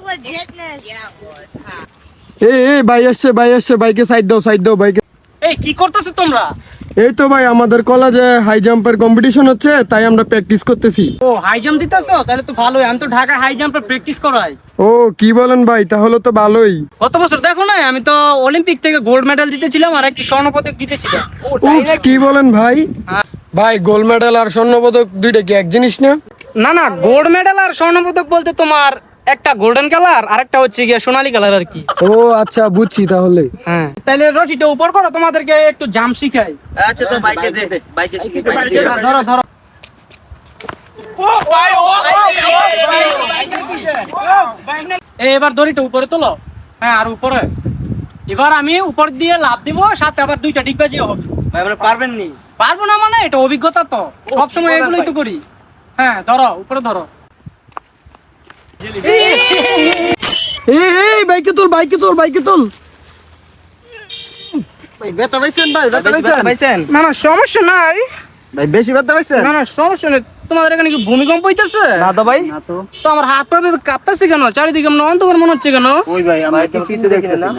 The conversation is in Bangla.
legitness. Yeah, it was. Huh? এই এই ভাই আসছে ভাই আসছে বাইকে সাইড দাও সাইড দাও বাইকে এই কি করতেছো তোমরা? এই তো ভাই আমাদের কলেজে হাই জাম্পের কম্পিটিশন হচ্ছে তাই আমরা প্র্যাকটিস করতেছি। ও হাই জাম্প দিতেছো? তাহলে তো ভালোই আমি তো ঢাকা হাই জাম্পের প্র্যাকটিস করাই। ও কি বলেন ভাই তাহলে তো ভালোই। গত বছর দেখো না আমি তো অলিম্পিক থেকে গোল্ড মেডেল জিতেছিলাম আর একটি স্বর্ণ পদক জিতেছিলাম উপস কি বলেন ভাই? হ্যাঁ। ভাই গোল্ড মেডেল আর স্বর্ণ পদক দুইটা কি এক জিনিস না? না না গোল্ড মেডেল আর স্বর্ণ পদক বলতে তোমার একটা গোল্ডেন কালার আর একটা হচ্ছে গিয়ে সোনালী কালার আর কি। ও আচ্ছা বুঝছি তাহলে। হ্যাঁ তাহলে রশিটা উপর করো তোমাদেরকে একটু জাম শিখাই। আচ্ছা তো বাইকে দে বাইকে শিখে ধরো ধরো। এবার দড়িটা উপরে তোলো। হ্যাঁ আর উপরে। এবার আমি উপর দিয়ে লাভ দিব সাথে আবার দুইটা ডিগবাজিও হবে। পারবেন নি? পারব না মানে এটা অভিজ্ঞতা তো। সবসময় এগুলোই তো করি। হ্যাঁ ধরো উপরে ধরো। এই এই বাইকে তুল বাইকে তুল বাইকে তুল। ভাই ব্যথা পাইছেন ভাই ব্যথা পাইছেন? না না সমস্যা নাই। ভাই বেশি ব্যথা পাইছেন? না না সমস্যা নেই। তোমাদের এখানে কি ভূমিকম্প হইতেছে? না তো ভাই। তো। আমার হাত পা কাঁপতেছে কেন? চারিদিকে মনে অন্ধকার মনে হচ্ছে কেন? ওই ভাই আমরা কিছুই তো দেখতেছি না।